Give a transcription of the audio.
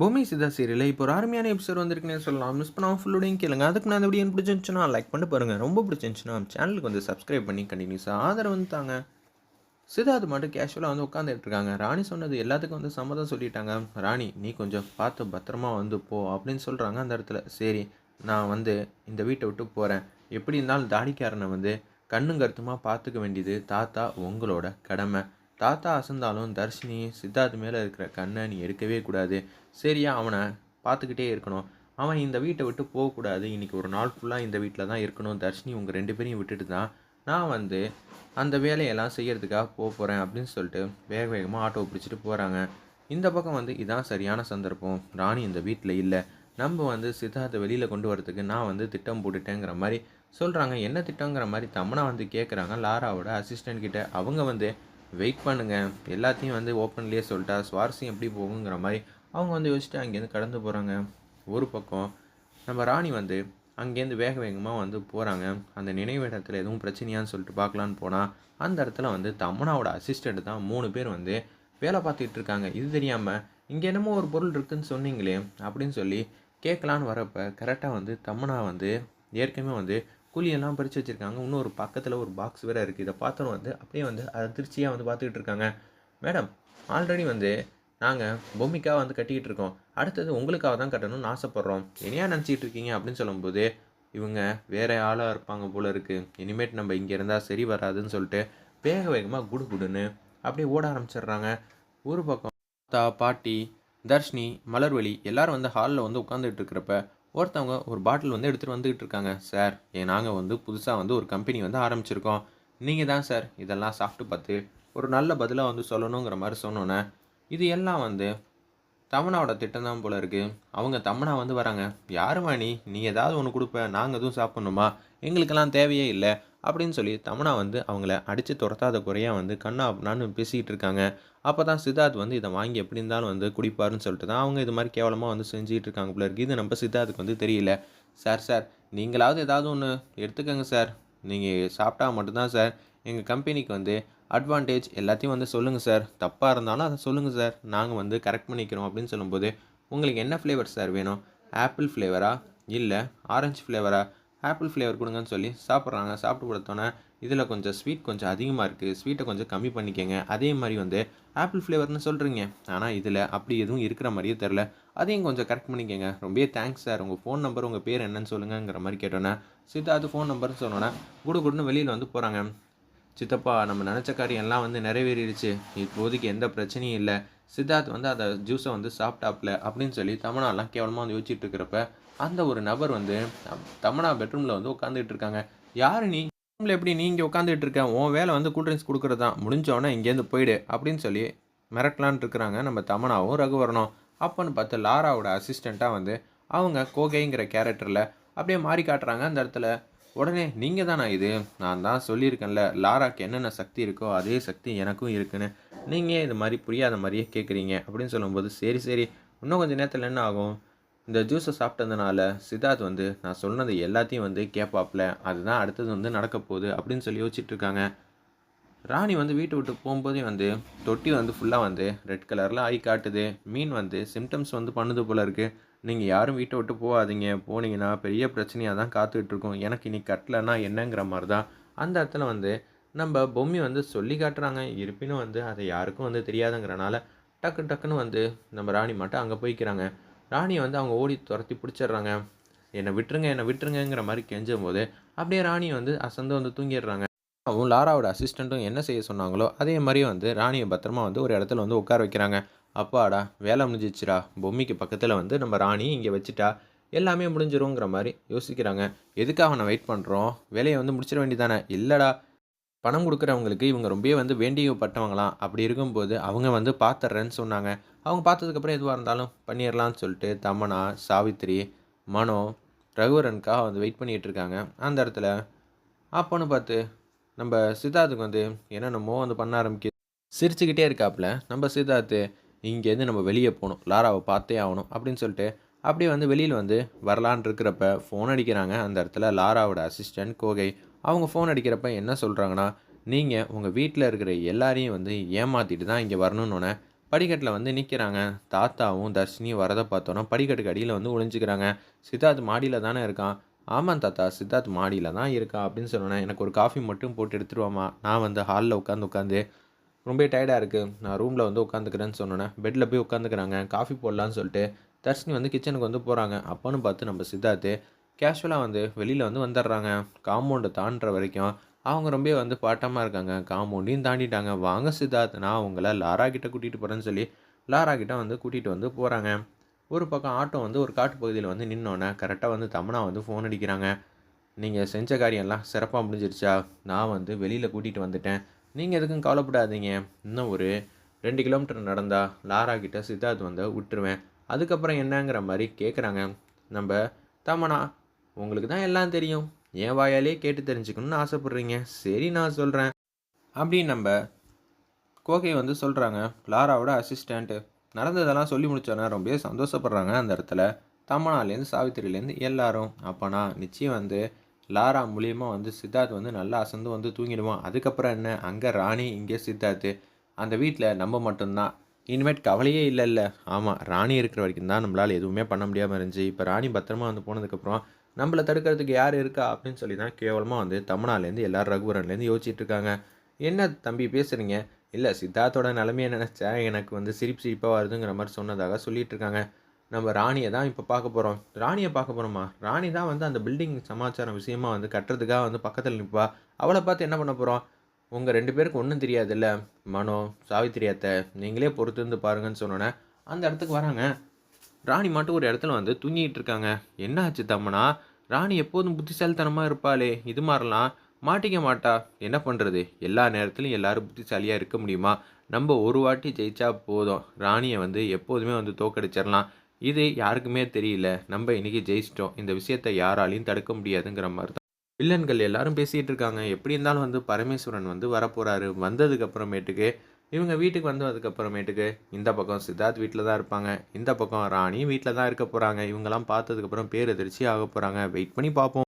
பூமி சிதா சீரியலில் இப்போ ஒரு அருமையான எபிசோட் வந்திருக்குன்னு சொல்லலாம். மிஸ் பண்ணாமல் ஃபுல்லோடையும் கேளுங்க. அதுக்கு நான் அந்த வீடியோ எனக்கு பிடிச்சிருந்துச்சுன்னா லைக் பண்ணி பாருங்கள் ரொம்ப பிடிச்சிருந்துச்சுன்னா சேனலுக்கு வந்து சப்ஸ்கிரைப் பண்ணி கண்டினியூஸாக ஆதரவு வந்து தாங்க. அது மட்டும் கேஷுவலாக வந்து உட்காந்துட்டு இருக்காங்க. ராணி சொன்னது எல்லாத்துக்கும் வந்து சம்மதம் சொல்லிட்டாங்க. ராணி நீ கொஞ்சம் பார்த்து பத்திரமா வந்து போ அப்படின்னு சொல்கிறாங்க அந்த இடத்துல. சரி நான் வந்து இந்த வீட்டை விட்டு போகிறேன் எப்படி இருந்தாலும் தாடிக்காரனை வந்து கண்ணும் கருத்துமாக பார்த்துக்க வேண்டியது தாத்தா உங்களோட கடமை. தாத்தா அசந்தாலும் தர்ஷினி சித்தார்த் மேலே இருக்கிற கண்ணை நீ எடுக்கவே கூடாது. சரியா? அவனை பார்த்துக்கிட்டே இருக்கணும். அவன் இந்த வீட்டை விட்டு போகக்கூடாது இன்றைக்கி ஒரு நாள் ஃபுல்லாக இந்த வீட்டில் தான் இருக்கணும். தர்ஷினி உங்கள் ரெண்டு பேரையும் விட்டுட்டு தான் நான் வந்து அந்த வேலையெல்லாம் செய்கிறதுக்காக போக போகிறேன் அப்படின்னு சொல்லிட்டு வேக வேகமாக ஆட்டோ பிடிச்சிட்டு போகிறாங்க இந்த பக்கம் வந்து இதான் சரியான சந்தர்ப்பம். ராணி இந்த வீட்டில் இல்லை. நம்ம வந்து சித்தார்த்தை வெளியில் கொண்டு வரதுக்கு நான் வந்து திட்டம் போட்டுட்டேங்கிற மாதிரி சொல்கிறாங்க என்ன திட்டங்கிற மாதிரி தமனா வந்து கேட்குறாங்க லாராவோட அசிஸ்டன்ட் கிட்ட. அவங்க வந்து வெயிட் பண்ணுங்கள் எல்லாத்தையும் வந்து ஓப்பன்லேயே சொல்லிட்டா சுவாரஸ்யம் எப்படி போகுங்கிற மாதிரி அவங்க வந்து யோசிச்சுட்டு அங்கேருந்து கடந்து போகிறாங்க ஒரு பக்கம் நம்ம ராணி வந்து அங்கேருந்து வேக வேகமாக வந்து போகிறாங்க அந்த நினைவிடத்தில் எதுவும் பிரச்சனையான்னு சொல்லிட்டு பார்க்கலான்னு போனால் அந்த இடத்துல வந்து தமனாவோட அசிஸ்டண்ட் தான் மூணு பேர் வந்து வேலை பார்த்துட்டு இருக்காங்க. இது தெரியாமல் இங்கே என்னமோ ஒரு பொருள் இருக்குன்னு சொன்னீங்களே அப்படின்னு சொல்லி கேட்கலான்னு வரப்போ கரெக்டாக வந்து தமனா வந்து ஏற்கனவே வந்து குழியெல்லாம் பறித்து வச்சுருக்காங்க. இன்னும் ஒரு பக்கத்தில் ஒரு பாக்ஸ் வேறு இருக்குது இதை பார்த்தோம் வந்து அப்படியே வந்து அதை திருச்சியாக வந்து பார்த்துக்கிட்டு இருக்காங்க. மேடம் ஆல்ரெடி வந்து நாங்கள் பொம்மிக்காக வந்து கட்டிக்கிட்டு இருக்கோம். அடுத்தது உங்களுக்காக தான் கட்டணும்னு ஆசைப்பட்றோம். என்னையா நினச்சிக்கிட்டு இருக்கீங்க? அப்படின்னு சொல்லும்போது இவங்க வேறு ஆளாக இருப்பாங்க போல இருக்குது இனிமேட் நம்ம இங்கே இருந்தால் சரி வராதுன்னு சொல்லிட்டு வேக வேகமாக குடு குடுன்னு அப்படியே ஓட ஆரம்பிச்சிடுறாங்க. ஒரு பக்கம் தா பாட்டி தர்ஷினி மலர்வழி எல்லோரும் வந்து ஹாலில் வந்து உட்காந்துட்டு இருக்கிறப்ப ஒருத்தவங்க ஒரு பாட்டில் வந்து எடுத்துகிட்டு வந்துக்கிட்டு இருக்காங்க. சார் ஏன் நாங்கள் வந்து புதுசாக வந்து ஒரு கம்பெனி வந்து ஆரம்பிச்சிருக்கோம். நீங்கள் தான் சார் இதெல்லாம் சாப்பிட்டு பார்த்து ஒரு நல்ல பதிலாக வந்து சொல்லணுங்கிற மாதிரி சொன்னோன்னே இது எல்லாம் வந்து தமனாவோட திட்டம் தான் போல இருக்குது அவங்க தமனா வந்து வராங்க. யாருமா நீ நீ ஏதாவது ஒன்று கொடுப்ப. நாங்கள் எதுவும் சாப்பிட்ணுமா? எங்களுக்கெல்லாம் தேவையே இல்லை. அப்படின்னு சொல்லி தமனா வந்து அவங்கள அடித்து துரத்தாத குறையாக வந்து கண்ணா அப்படின்னு பேசிக்கிட்டு இருக்காங்க. அப்போ தான் சித்தார்த் வந்து இதை வாங்கி எப்படி இருந்தாலும் வந்து குடிப்பாருன்னு சொல்லிட்டு தான் அவங்க இது மாதிரி கேவலமாக வந்து செஞ்சுட்டு இருக்காங்க போல இருக்குது இது நம்ம சித்தார்த்துக்கு வந்து தெரியல. சார் சார் நீங்களாவது ஏதாவது ஒன்று எடுத்துக்கோங்க சார். நீங்கள் சாப்பிட்டா மட்டும்தான் சார். எங்கள் கம்பெனிக்கு வந்து அட்வான்டேஜ் எல்லாத்தையும் வந்து சொல்லுங்கள் சார். தப்பாக இருந்தாலும் அதை சொல்லுங்கள் சார். நாங்கள் வந்து கரெக்ட் பண்ணிக்கிறோம் அப்படின்னு சொல்லும்போது உங்களுக்கு என்ன ஃப்ளேவர் சார் வேணும்? ஆப்பிள் ஃப்ளேவரா இல்லை ஆரஞ்சு ஃப்ளேவரா ஆப்பிள் ஃப்ளேவர் கொடுங்கன்னு சொல்லி சாப்பிட்றாங்க. சாப்பிட்டு கொடுத்தோன்னே இதில் கொஞ்சம் ஸ்வீட் கொஞ்சம் அதிகமாக இருக்குது ஸ்வீட்டை கொஞ்சம் கம்மி பண்ணிக்கோங்க. அதே மாதிரி வந்து ஆப்பிள் ஃப்ளேவர்னு சொல்கிறீங்க ஆனால் இதில் அப்படி எதுவும் இருக்கிற மாதிரியே தெரில. அதையும் கொஞ்சம் கரெக்ட் பண்ணிக்கோங்க. ரொம்பவே தேங்க்ஸ் சார் உங்கள் ஃபோன் நம்பர் உங்கள் பேர் என்னன்னு சொல்லுங்கங்கிற மாதிரி கேட்டோன்னே சித்தார்த்து ஃபோன் நம்பர்னு சொன்னோன்னே குடு குடுன்னு வெளியில் வந்து போகிறாங்க சித்தப்பா நம்ம நினச்ச காரியம் எல்லாம் வந்து நிறைவேறிடுச்சு. இப்போதைக்கு எந்த பிரச்சனையும் இல்லை. சித்தார்த் வந்து அதை ஜூஸை வந்து சாப்பிட்டாப்ல அப்படின்னு சொல்லி தமனாலாம் கேவலமாக வந்து யோசிச்சுட்டு இருக்கிறப்ப அந்த ஒரு நபர் வந்து தமனா பெட்ரூமில் வந்து உட்காந்துக்கிட்டு இருக்காங்க. யார் நீ? ரூமில் எப்படி நீ இங்கே உட்காந்துட்டு இருக்க? உன் வேலை வந்து கூல்ட்ரிங்க்ஸ் கொடுக்குறது தான் முடிஞ்சோடனே இங்கேருந்து போயிடு அப்படின்னு சொல்லி மிரட்டலான் இருக்கிறாங்க நம்ம தமனாவும் ரகுவரனும். அப்போன்னு பார்த்து லாராவோட அசிஸ்டண்ட்டாக வந்து அவங்க கோகைங்கிற கேரக்டரில் அப்படியே மாறி காட்டுறாங்க. அந்த இடத்துல உடனே நீங்கள் தானா இது? நான் தான் சொல்லியிருக்கேன்ல. லாராக்கு என்னென்ன சக்தி இருக்கோ அதே சக்தி எனக்கும் இருக்குன்னு. நீங்கள் இது மாதிரி புரியாத மாதிரியே கேட்குறீங்க அப்படின்னு சொல்லும்போது சரி சரி. இன்னும் கொஞ்சம் நேரத்தில் என்ன ஆகும்? இந்த ஜூஸை சாப்பிட்டதுனால சித்தார்த் வந்து நான் சொன்னது எல்லாத்தையும் வந்து கேட்பாப்ல அதுதான் அடுத்தது வந்து நடக்க போகுது அப்படின்னு சொல்லி யோசிச்சுட்டு இருக்காங்க. ராணி வந்து வீட்டை விட்டு போகும்போதே வந்து தொட்டி வந்து ஃபுல்லாக வந்து ரெட் கலரில் ஆகி காட்டுது. மீன் வந்து சிம்டம்ஸ் வந்து பண்ணுது போல இருக்குது நீங்கள் யாரும் வீட்டை விட்டு போகாதீங்க. போனீங்கன்னா பெரிய பிரச்சனையாக தான் காத்துக்கிட்டு இருக்கோம். எனக்கு இன்னைக்கு கட்டலைன்னா என்னங்கிற மாதிரி தான் அந்த இடத்துல வந்து நம்ம பொம்மி வந்து சொல்லி காட்டுறாங்க. இருப்பினும் வந்து அதை யாருக்கும் வந்து தெரியாதுங்கிறனால டக்கு டக்குன்னு வந்து நம்ம ராணி மட்டும் அங்கே போய்க்கிறாங்க. ராணியை வந்து அவங்க ஓடி துரத்தி பிடிச்சிடுறாங்க. என்னை விட்டுருங்க என்னை விட்டுருங்கங்கிற மாதிரி கெஞ்சும் போது அப்படியே ராணி வந்து அசந்து வந்து தூங்கிடுறாங்க. அவங்க லாராவோட அசிஸ்டண்ட்டும் என்ன செய்ய சொன்னாங்களோ அதே மாதிரியே வந்து ராணியை பத்திரமா வந்து ஒரு இடத்துல வந்து உட்கார வைக்கிறாங்க. அப்பாடா வேலை முடிஞ்சிச்சுடா. பொம்மிக்கு பக்கத்தில் வந்து நம்ம ராணி இங்கே வச்சுட்டா எல்லாமே முடிஞ்சிருங்கிற மாதிரி யோசிக்கிறாங்க. எதுக்காக நான் வெயிட் பண்ணுறோம் வேலையை வந்து முடிச்சிட வேண்டியதானே இல்லைடா பணம் கொடுக்குறவங்களுக்கு இவங்க ரொம்பவே வந்து வேண்டியப்பட்டவங்களாம். அப்படி இருக்கும்போது அவங்க வந்து பார்த்துட்றேன்னு சொன்னாங்க. அவங்க பார்த்ததுக்கப்புறம் எதுவாக இருந்தாலும் பண்ணிடலான்னு சொல்லிட்டு தமனா சாவித்திரி மனோ ரகுவரனுக்காக வந்து வெயிட் பண்ணிகிட்டு இருக்காங்க. அந்த இடத்துல அப்போன்னு பார்த்து நம்ம சித்தார்த்துக்கு வந்து என்னென்னமோ வந்து பண்ண ஆரம்பிக்க சிரிச்சுக்கிட்டே இருக்காப்புல. நம்ம சித்தார்த்து இங்கேருந்து நம்ம வெளியே போகணும். லாராவை பார்த்தே ஆகணும். அப்படின்னு சொல்லிட்டு அப்படியே வந்து வெளியில் வந்து வரலான் இருக்கிறப்ப ஃபோன் அடிக்கிறாங்க. அந்த இடத்துல லாராவோட அசிஸ்டன்ட் கோகை அவங்க ஃபோன் அடிக்கிறப்ப என்ன சொல்கிறாங்கன்னா நீங்கள் உங்கள் வீட்டில் இருக்கிற எல்லாரையும் வந்து ஏமாற்றிட்டு தான் இங்கே வரணுன்னொன்னே படிக்கட்டில் வந்து நிற்கிறாங்க தாத்தாவும் தர்ஷினியும் வரதை பார்த்தோன்னா படிக்கட்டுக்கு அடியில் வந்து ஒளிஞ்சிக்கிறாங்க. சித்தார்த் மாடியில் தானே இருக்கான். ஆமாம் தாத்தா சித்தார்த் மாடியில் தான் இருக்கான் அப்படின்னு சொன்னேன் எனக்கு ஒரு காஃபி மட்டும் போட்டு எடுத்துருவாமா நான் வந்து ஹாலில் உட்காந்து உட்காந்து ரொம்ப டயர்டாக இருக்குது நான் ரூமில் வந்து உட்காந்துக்கிறேன்னு சொன்னேன் பெட்டில் போய் உட்காந்துக்கிறாங்க காஃபி போடலான்னு சொல்லிட்டு தர்ஷினி வந்து கிச்சனுக்கு வந்து போகிறாங்க அப்போன்னு பார்த்து நம்ம சித்தார்த்து கேஷுவலாக வந்து வெளியில் வந்து வந்துடுறாங்க காம்பவுண்டை தாண்டுற வரைக்கும் அவங்க ரொம்ப வந்து பாட்டமாக இருக்காங்க. காம்பவுண்டையும் தாண்டிட்டாங்க. வாங்க சித்தார்த் நான் அவங்கள லாரா கிட்ட கூட்டிகிட்டு போகிறேன்னு சொல்லி லாரா கிட்ட வந்து கூட்டிகிட்டு வந்து போகிறாங்க ஒரு பக்கம் ஆட்டோ வந்து ஒரு காட்டு பகுதியில் வந்து நின்னோன்னே கரெக்டாக வந்து தமனா வந்து ஃபோன் அடிக்கிறாங்க. நீங்கள் செஞ்ச காரியம்லாம் சிறப்பாக முடிஞ்சிருச்சா? நான் வந்து வெளியில் கூட்டிகிட்டு வந்துட்டேன். நீங்கள் எதுக்கும் கவலைப்படாதீங்க. இன்னும் ஒரு ரெண்டு கிலோமீட்டர் நடந்தால் லாரா கிட்ட சித்தார்த் வந்து விட்டுருவேன். அதுக்கப்புறம் என்னங்கிற மாதிரி கேட்குறாங்க நம்ம தமனா உங்களுக்கு தான் எல்லாம் தெரியும். என் வாயாலே கேட்டு தெரிஞ்சுக்கணும்னு ஆசைப்பட்றீங்க. சரி நான் சொல்கிறேன் அப்படின்னு நம்ம கோகை வந்து சொல்கிறாங்க லாராவோட அசிஸ்டண்ட்டு நடந்ததெல்லாம் சொல்லி முடிச்சோன்னே ரொம்பவே சந்தோஷப்படுறாங்க அந்த இடத்துல. தமனாலேருந்து சாவித்திரிலேருந்து எல்லாரும். அப்போனா நிச்சயம் வந்து லாரா மூலியமாக வந்து சித்தார்த் வந்து நல்லா அசந்து வந்து தூங்கிடுவான். அதுக்கப்புறம் என்ன? அங்கே ராணி இங்கே சித்தார்த்து அந்த வீட்டில் நம்ம மட்டும்தான். இனிமேட் கவலையே இல்லை இல்லை ஆமாம் ராணி இருக்கிற வரைக்கும் தான் நம்மளால் எதுவுமே பண்ண முடியாமல் இருந்துச்சு. இப்போ ராணி பத்திரமா வந்து போனதுக்கப்புறம் நம்மளை தடுக்கிறதுக்கு யார் இருக்கா அப்படின்னு சொல்லி தான் கேவலமாக வந்து தமிழ்நாடுலேருந்து எல்லாரும் ரகுவரன்லேருந்து யோசிச்சுட்டு இருக்காங்க. என்ன தம்பி பேசுகிறீங்க இல்லை சித்தார்த்தோட நிலைமையை நினச்சா எனக்கு வந்து சிரிப்பு சிரிப்பாக வருதுங்கிற மாதிரி சொன்னதாக சொல்லிட்டு இருக்காங்க. நம்ம ராணியை தான் இப்போ பார்க்க போகிறோம் ராணியை பார்க்க போகிறோமா ராணி தான் வந்து அந்த பில்டிங் சமாச்சாரம் விஷயமா வந்து கட்டுறதுக்காக வந்து பக்கத்தில் நிற்பா அவளை பார்த்து என்ன பண்ண போகிறோம் உங்கள் ரெண்டு பேருக்கு ஒன்றும் தெரியாதுல்ல. மனோ சாவித்திரி அத்தை நீங்களே பொறுத்து இருந்து பாருங்கன்னு சொன்னோன்னே அந்த இடத்துக்கு வராங்க. ராணி மட்டும் ஒரு இடத்துல வந்து தூங்கிட்டு இருக்காங்க. என்ன ஆச்சு தம்மனா ராணி எப்போதும் புத்திசாலித்தனமாக இருப்பாளே. இது மாதிரிலாம் மாட்டிக்க மாட்டா. என்ன பண்ணுறது எல்லா நேரத்துலையும் எல்லாரும் புத்திசாலியாக இருக்க முடியுமா? நம்ம ஒரு வாட்டி ஜெயிச்சா போதும். ராணியை வந்து எப்போதுமே வந்து தோக்கடிச்சிடலாம். இது யாருக்குமே தெரியல. நம்ம இன்னைக்கு ஜெயிச்சிட்டோம். இந்த விஷயத்தை யாராலையும் தடுக்க முடியாதுங்கிற மாதிரி தான் வில்லன்கள் எல்லாரும் பேசிகிட்டு இருக்காங்க. எப்படி இருந்தாலும் வந்து பரமேஸ்வரன் வந்து வரப்போகிறாரு வந்ததுக்கு அப்புறமேட்டுக்கு இவங்க வீட்டுக்கு வந்ததுக்கப்புறமேட்டுக்கு இந்த பக்கம் சித்தார்த் வீட்டில் தான் இருப்பாங்க. இந்த பக்கம் ராணி வீட்டில் தான் இருக்க போகிறாங்க இவங்கெல்லாம் பார்த்ததுக்கப்புறம் பேர் எதிர்ச்சி ஆக போகிறாங்க வெயிட் பண்ணி பார்ப்போம்.